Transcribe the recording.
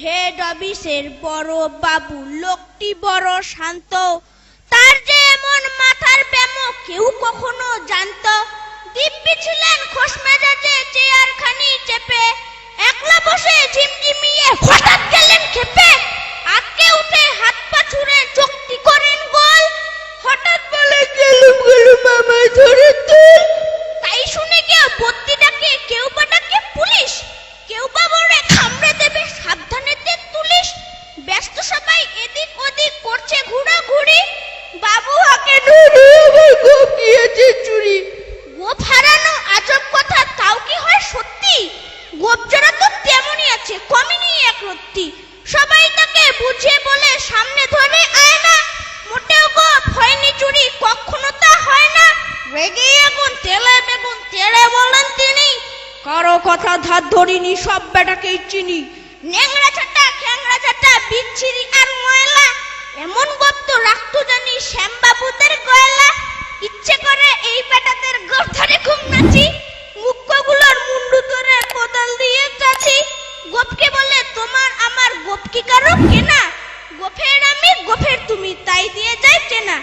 Head অফিসের বড় বাবু, লোকটি বড় শান্ত। তার যে এমন মাথার ব্যামো কেউ কখনো জানতো। দিব্যি ছিলেন খোশ মেজাজে চেয়ার খানি চেপে। একলা বসে ঝিমঝিমিয়ে হঠাৎ গেলেন খেপে। আটকে উঠে হাত পা ছুঁড়ে চোখটি করেন গোল। হঠাৎ বলে, গেলুম গেলুম, আমায় ধরে তুল। তাই শুনে কেউ বদ্যি গিয়েছে চুরি। গোপ হারানো আজব কথা, তাও কি হয় সত্যি? গোপ তো তেমনই আছে, কমেনি এক রত্তি। সবাই তাকে বুঝিয়ে বলে, সামনে ধরে আয় না। মোটেও গোপ হয়নি চুরি, কখনো তা হয় না। রেগে এখন তেলে বেগুন, তেলে বলেন তিনি। কারও কথা ধার ধরিনি, সব বেটাকেই চিনি। ন্যাংরা ছাটা খ্যাংরা ছাটা, বিচ্ছিরি আর ময়লা। এমন গপ তো রাখতো জানি শ্যামবাবুদের গোপ কি কারও কেনা? গোফের আমি গোফের তুমি তাই দিয়ে যাই চেনা।